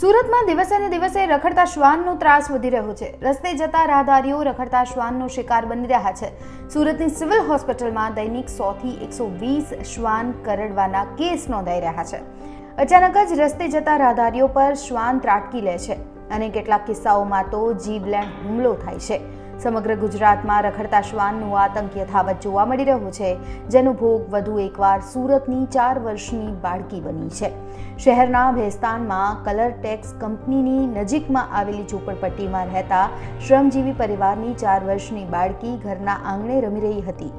સુરતમાં દિવસે ને દિવસે રખડતા શ્વાનનો ત્રાસ વધી રહ્યો છે. રસ્તે જતા રાહદારીઓ રખડતા શ્વાનનો શિકાર બની રહ્યા છે. સુરતની સિવિલ હોસ્પિટલમાં દૈનિક સોથી એકસો વીસ શ્વાન કરડવાના કેસ નોંધાઈ રહ્યા છે. અચાનક જ રસ્તે જતા રાહદારીઓ પર શ્વાન ત્રાટકી લે છે અને કેટલાક કિસ્સાઓમાં તો જીવલેણ હુમલો થાય છે. સમગ્ર ગુજરાતમાં રખડતા શ્વાનનું આતંક યથાવત જોવા મળી રહ્યું છે, જેનો ભોગ વધુ એકવાર સુરતની ચાર વર્ષની બાળકી બની છે. શહેરના ભેસ્તાનમાં કલર ટેક્સ કંપનીની નજીકમાં આવેલી ઝૂંપડપટ્ટીમાં રહેતા શ્રમજીવી પરિવારની ચાર વર્ષની બાળકી ઘરના આંગણે રમી રહી હતી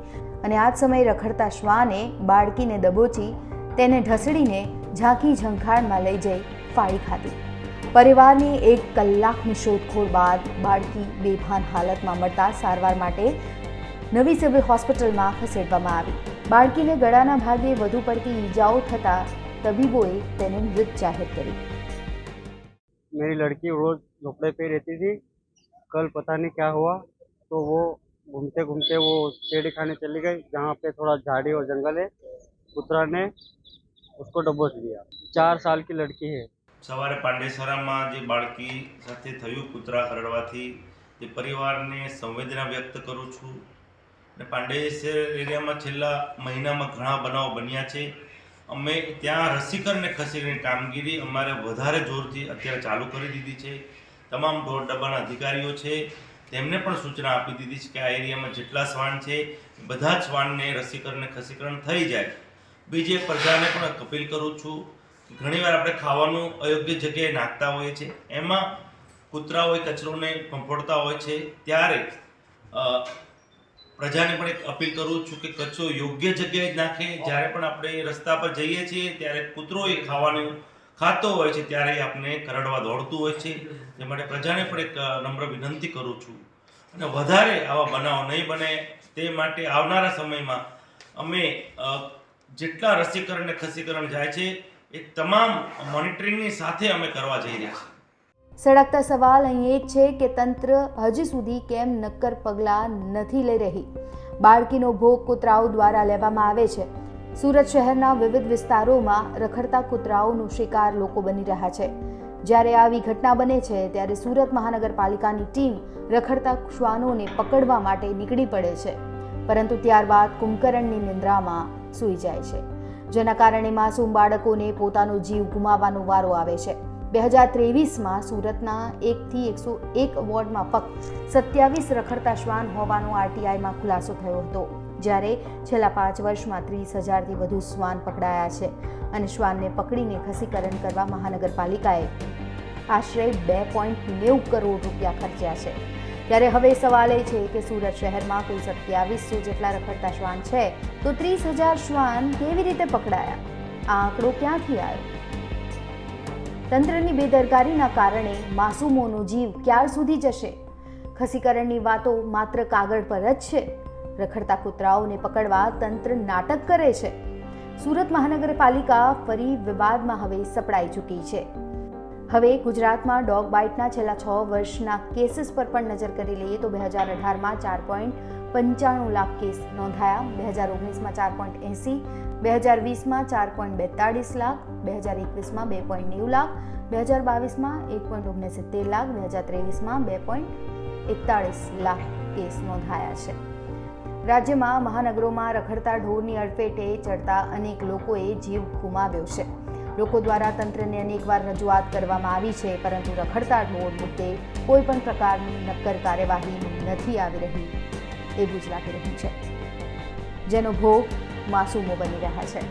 અને આ જ સમયે રખડતા શ્વાને બાળકીને દબોચી તેને ઢસડીને ઝાંખી ઝંખાળમાં લઈ જઈ ફાળી ખાધી. પરિવારની એક કલાકની શોધખોળ બાદ બાળકી બેભાન હાલતમાં મળતા સારવાર માટે નવી સિવિલ હોસ્પિટલમાં ખસેડવામાં આવી બાળકીને ગળાના ભાગે વધુ પડતી ઈજાઓ થતાં તબીબોએ તેને મૃત જાહેર કરી मेरी लड़की रोज झोपड़े पे रहती थी कल पता नहीं क्या हुआ तो वो घूमते घूमते वो पेड़ खाने चली गई जहाँ पे थोड़ा झाड़ी और जंगल है कुतरा ने उसको डबोच लिया चार साल की लड़की है સવારે પાંડેસરામાં જે બાળકી સાથે થયું કૂતરા કરડવાથી તે પરિવારને સંવેદના વ્યક્ત કરું છું. અને પાંડેસર એરિયામાં છેલ્લા મહિનામાં ઘણા બનાવો બન્યા છે. અમે ત્યાં રસીકરણને ખસેડીને કામગીરી અમારે વધારે જોરથી અત્યારે ચાલુ કરી દીધી છે. તમામ ઢોર ડબ્બાના અધિકારીઓ છે, તેમને પણ સૂચના આપી દીધી છે કે આ એરિયામાં જેટલા શ્વાન છે, બધા જ શ્વાનને રસીકરણને ખસીકરણ થઈ જાય. બીજે પ્રજાને પણ અપીલ કરું છું ઘણીવાર આપણે ખાવાનું અયોગ્ય જગ્યાએ નાખતા હોઈએ છીએ. એમાં કૂતરાઓએ કચરોને પંપોડતા હોય છે. ત્યારે પ્રજાને પણ એક અપીલ કરું છું કે કચરો યોગ્ય જગ્યાએ જ નાખે. જ્યારે પણ આપણે રસ્તા પર જઈએ છીએ, ત્યારે કૂતરો એ ખાવાનું ખાતો હોય છે, ત્યારે આપણે કરડવા દોડતું હોય છે. એ માટે પ્રજાને પણ એક નમ્ર વિનંતી કરું છું. અને વધારે આવા બનાવો નહીં બને. તે માટે આવનારા સમયમાં અમે જેટલા રસીકરણ ને ખસીકરણ જાય છે એ તમામ મોનિટરિંગની સાથે અમે કરવા જઈ રહ્યા છીએ. સળગતા સવાલ અહીં એ છે કે તંત્ર હજી સુધી કેમ નક્કર પગલાં નથી લઈ રહી? બાળકીનો ભોગ કૂતરાઓ દ્વારા લેવામાં આવે છે. સુરત શહેરના વિવિધ વિસ્તારોમાં રખડતા કૂતરાઓનો શિકાર લોકો બની રહ્યા છે. જ્યારે આવી ઘટના બને છે, ત્યારે સુરત મહાનગરપાલિકાની ટીમ રખડતા શ્વાનોને પકડવા માટે નીકળી પડે છે. પરંતુ ત્યારબાદ કુંભકરણની નિંદ્રામાં સૂઈ જાય છે. જેના કારણે માસૂમ બાળકોને પોતાનો જીવ ગુમાવવાનો વારો આવે છે. બે હજાર ત્રેવીસમાં સુરતના એકથી એકસો એક વોર્ડમાં ફક્ત સત્યાવીસ રખડતા શ્વાન હોવાનો આરટીઆઈમાં ખુલાસો થયો હતો, જ્યારે છેલ્લા પાંચ વર્ષમાં ત્રીસ હજારથી વધુ શ્વાન પકડાયા છે અને શ્વાનને પકડીને ખસીકરણ કરવા મહાનગરપાલિકાએ આશરે બે પોઈન્ટ નેવું કરોડ રૂપિયા ખર્ચ્યા છે. ત્યારે હવે સવાલ એ છે કે સુરત શહેરમાં કુલ સત્યાવીસો જેટલા રખડતા શ્વાન છે, તો ત્રીસ હજાર શ્વાન કેવી રીતે પકડાયા? આ આંકડો ક્યાંથી આવ્યો? તંત્રની બેદરકારીના કારણે માસૂમોનો જીવ ક્યાર સુધી જશે? ખસીકરણની વાતો માત્ર કાગળ પર જ છે. રખડતા કૂતરાઓને પકડવા તંત્ર નાટક કરે છે. સુરત મહાનગરપાલિકા ફરી વિવાદમાં હવે સપડાઈ ચૂકી છે. હવે ગુજરાતમાં ડોગ બાઇટના છેલ્લા છ વર્ષના કેસીસ પર પણ નજર કરી લઈએ તો બે હજાર અઢારમાં ચાર પોઈન્ટ પંચાણું લાખ કેસ નોંધાયા. બે હજાર ઓગણીસમાં ચાર પોઈન્ટ એંસી, બે હજાર વીસમાં ચાર પોઈન્ટ બેતાળીસ લાખ, બે હજાર એકવીસમાં બે પોઈન્ટ નેવું લાખ, બે હજાર બાવીસમાં એક પોઈન્ટ ઓગણસિત્તેર લાખ, બે હજાર ત્રેવીસમાં બે પોઈન્ટ એકતાળીસ લાખ કેસ નોંધાયા છે. રાજ્યમાં મહાનગરોમાં રખડતા ઢોરની અડફેટે ચડતા અનેક લોકોએ જીવ ગુમાવ્યો છે. લોકો દ્વારા તંત્રને અનેકવાર રજૂઆત કરવામાં આવી છે, પરંતુ રખડતા ઢોર મુદ્દે કોઈ પણ પ્રકારની નક્કર કાર્યવાહી નથી આવી રહી. એવું જ લાગી રહ્યું છે. જેનો ભોગ માસૂમો બની રહ્યા છે.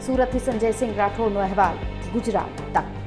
સુરતથી સંજયસિંહ રાઠોડનો અહેવાલ, ગુજરાત તક.